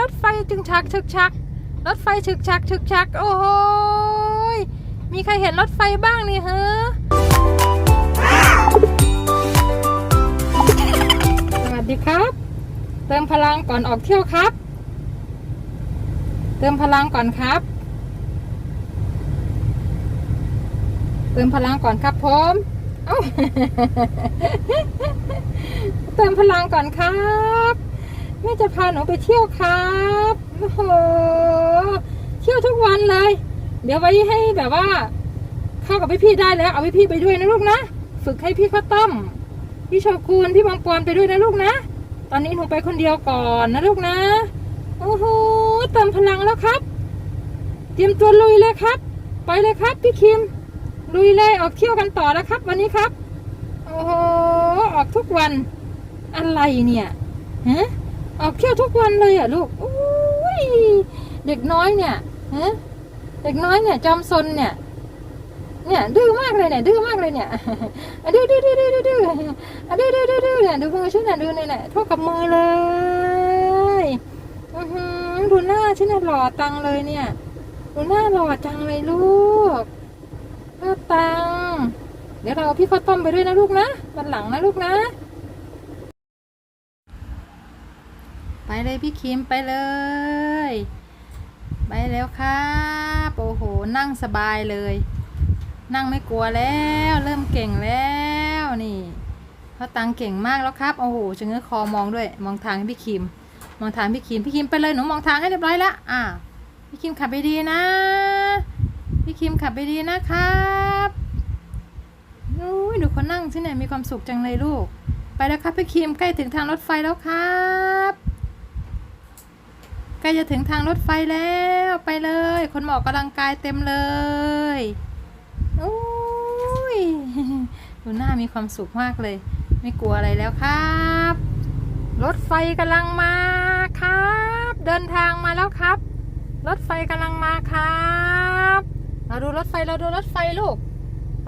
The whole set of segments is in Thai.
รถไฟจึงชักชึกชัก รถไฟฉึกชักฉึกชัก โอ้โหมีใครเห็นรถไฟบ้างนี่ฮะสวัสดีครับ เติมพลังก่อนออกเที่ยวครับ เติมพลังก่อนครับ เติมพลังก่อนครับผมเอ้าเติมพลังก่อนครับ แม่จะพาหนูไปเที่ยวครับโอ้โหเที่ยวทุกวันเลย เดี๋ยวไว้ให้แบบว่า เข้ากับพี่ๆได้แล้ว เอาพี่ๆไปด้วยนะลูกนะฝึกให้พี่ข้าวต้มพี่โชกุนพี่บางปอนไปด้วยนะลูกนะตอนนี้หนูไปคนเดียวก่อนนะลูกนะโอ้โหเติมพลังแล้วครับ เตรียมตัวลุยเลยครับ ไปเลยครับพี่คิม ลุยเลยออกเที่ยวกันต่อแล้วครับ วันนี้ครับ โอ้โหออกทุกวันอะไรเนี่ยฮะ ออกเที่ยวทุกวันเลยอะลูกอุ้ยเด็กน้อยเนี่ยฮะเด็กน้อยเนี่ยจอมซนเนี่ย เนี่ยดื้อมากเลยเนี่ยดื้อมากเลยเนี่ยอะดื้อดื้อดื้อดื้อดื้อดื้ออะดื้อดื้อดื้อดื้อเนี่ยดูมือฉันน่ะดูเนี่ยเนี่ยเท่ากับมือเลยอือหือดูหน้าฉันน่ะหล่อตังเลยเนี่ยดูหน้าหล่อจังเลยลูกหน้าตังเดี๋ยวเราเอาพี่ข้าวต้มไปด้วยนะลูกนะวันหลังนะลูกนะ ไป เลยพี่คิมไปเลย ไปแล้วครับโอ้โหนั่งสบายเลย นั่งไม่กลัวแล้ว เริ่มเก่งแล้วนี่เขาตังเก่งมากแล้วครับโอ้โหจะเงื้อคอมองด้วย มองทางให้พี่คิม มองทางพี่คิมพี่คิมไปเลยหนูมองทางให้เรียบร้อยละอะพี่คิมขับไปดีนะ พี่คิมขับไปดีนะครับอุ้ยดูเขานั่งที่ไหนมีความสุขจังเลยลูก ไปแล้วครับพี่คิมใกล้ถึงทางรถไฟแล้วครับ ใกล้จะถึงทางรถไฟแล้วไปเลย คนหมออกกำลังกายเต็มเลยอุ้ยดูหน้ามีความสุขมากเลย ไม่กลัวอะไรแล้วครับ รถไฟกำลังมาครับ เดินทางมาแล้วครับ รถไฟกำลังมาครับ เราดูรถไฟเราดูรถไฟลูก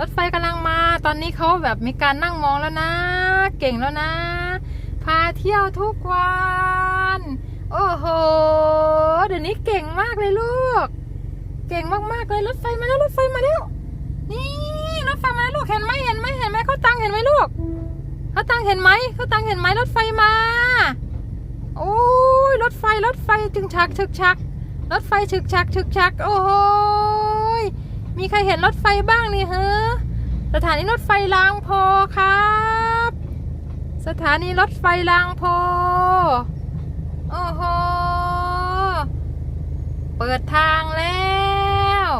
รถไฟกำลังมา ตอนนี้เขาแบบมีการนั่งมองแล้วนะ เก่งแล้วนะ พาเที่ยวทุกวัน โอ้โห เดี๋ยวนี้เก่งมากเลยลูก เก่งมากๆเลยรถไฟมาแล้วรถไฟมาแล้ว นี่รถไฟมาแล้วลูกเห็นไหมเห็นไหมเห็นไหมเขาตังเห็นไหมลูกเขาตังเห็นไหมเขาตังเห็นไหมรถไฟมา โอ้ยรถไฟรถไฟจึงชักชึกชัก รถไฟฉึกชักฉึกชัก โอ้โหมีใครเห็นรถไฟบ้างนี่ฮะสถานีรถไฟรางโพครับ สถานีรถไฟรางโพ โอ้โห เปิดทางแล้ว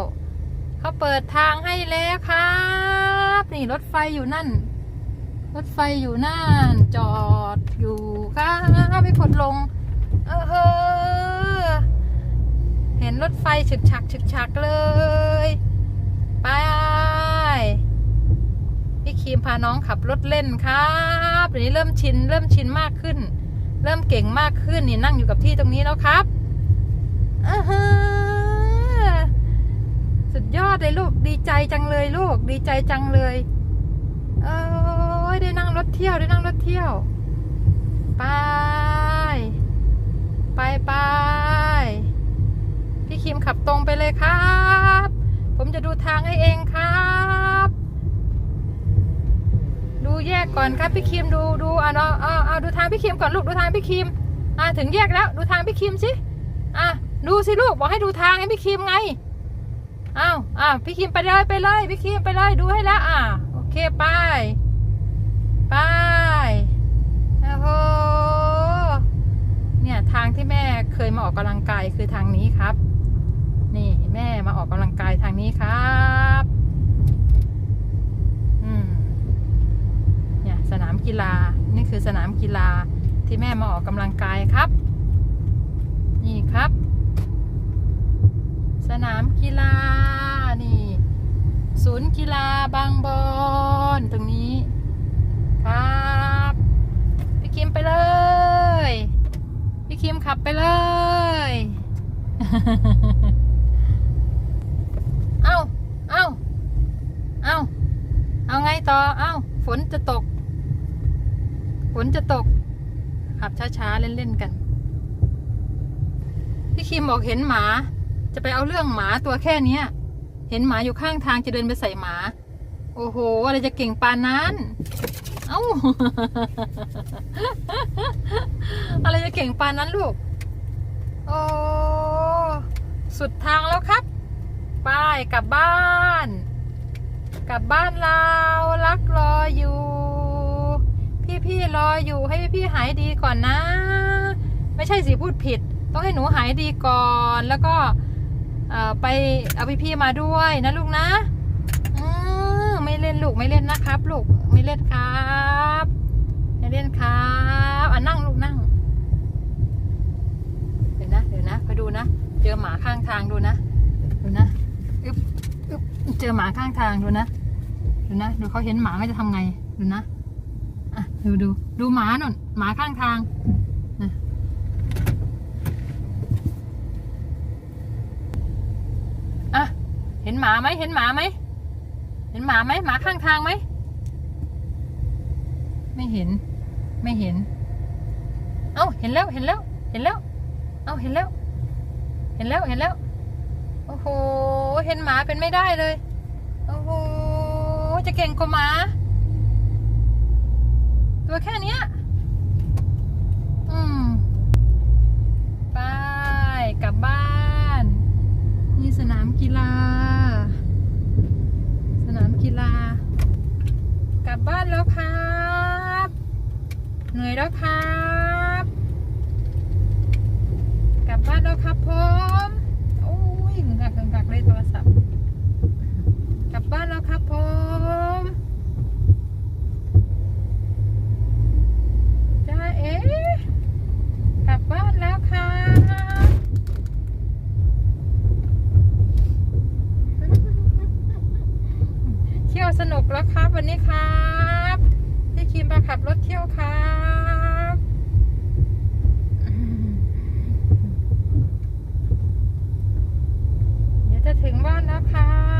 เขาเปิดทางให้แล้วครับ นี่รถไฟอยู่นั่น รถไฟอยู่นั่น จอดอยู่ครับไม่กดลง เออเฮอเห็นรถไฟฉึกฉักฉึกฉักเลย ไป พี่คีมพาน้องขับรถเล่นครับเดี๋ยวนี้เริ่มชิน เริ่มชินมากขึ้น เริ่มเก่งมากขึ้นนี่นั่งอยู่กับที่ตรงนี้แล้วครับอือฮึสุดยอดเลยลูกดีใจจังเลยลูก ดีใจจังเลยเอ้ยได้นั่งรถเที่ยวได้นั่งรถเที่ยว ไป ไปไปพี่คิมขับตรงไปเลยครับ ผมจะดูทางให้เองครับ แยกก่อนครับพี่คิมดูดูอะเนาเอาเอาดูทางพี่คิมก่อนลูกดูทางพี่คิมอะถึงแยกแล้วดูทางพี่คิมสิอะดูสิลูกบอกให้ดูทางให้พี่คิมไงอ้าวอ้าวพี่คิมไปเลยไปเลยพี่คิมไปเลยดูให้แล้วอะโอเคไปไปโอ้โหเนี่ยทางที่แม่เคยมาออกกำลังกายคือทางนี้ครับ นี่แม่มาออกกำลังกายทางนี้ครับอืม เนี่ยสนาม กีฬา นี่คือสนามกีฬาที่แม่มาออกกำลังกายครับ นี่ครับ สนามกีฬานี่ ศูนย์กีฬาบางบอนตรงนี้ ครับพี่คิมไปเลยพี่คิมขับไปเลยเอ้าเอ้าเอ้าเอาไงต่อ เอ้าฝนจะตก ฝนจะตก ขับช้าๆ เล่น ๆ กัน พี่คิมบอกเห็นหมา จะไปเอาเรื่องหมาตัวแค่เนี้ย เห็นหมาอยู่ข้างทางจะเดินไปใส่หมา โอ้โห อะไรจะเก่งปานนั้น เอ้า อะไรจะเก่งปานนั้นลูก โอ้สุดทางแล้วครับไป้ายกลับบ้าน กลับบ้านเรารักรออยู่ ออยู่ให้พี่หายดีก่อนนะ ไม่ใช่สิพูดผิด ต้องให้หนูหายดีก่อนแล้วก็ไปเอาพี่ๆมาด้วยนะลูกนะอไม่เล่นลูกไม่เล่นนะครับลูกไม่เล่นครับไม่เล่นครับอะนั่งลูกนั่งเดี๋ยวนะเดี๋ยวนะไปดูนะ เจอหมาข้างทางดูนะดูนะอึ๊บอึ๊บเจอหมาข้างทางดูนะดูนะดูเขาเห็นหมาเขาจะทำไงดูนะ ดูดูดูหมาหน่นหมาข้างทางนะอะเห็นหมาไหมเห็นหมาไหมเห็นหมาไหมหมาข้างทางไหมไม่เห็น ไม่เห็น เอ้าเห็นแล้วเห็นแล้ว เห็นแล้ว เอ้าเห็นแล้ว เห็นแล้วเห็นแล้ว โอ้โห เห็นหมาเป็นไม่ได้เลย โอ้โห จะเก่งกว่าหมา ตัวแค่เนี้ย อืมไปกลับบ้าน นี่สนามกีฬา สนามกีฬา กลับบ้านแล้วครับ เหนื่อยแล้วครับ สนุกแล้วครับ วันนี้ครับพี่คิมมาขับรถเที่ยวครับเดี๋ยวจะถึงบ้านแล้วครับ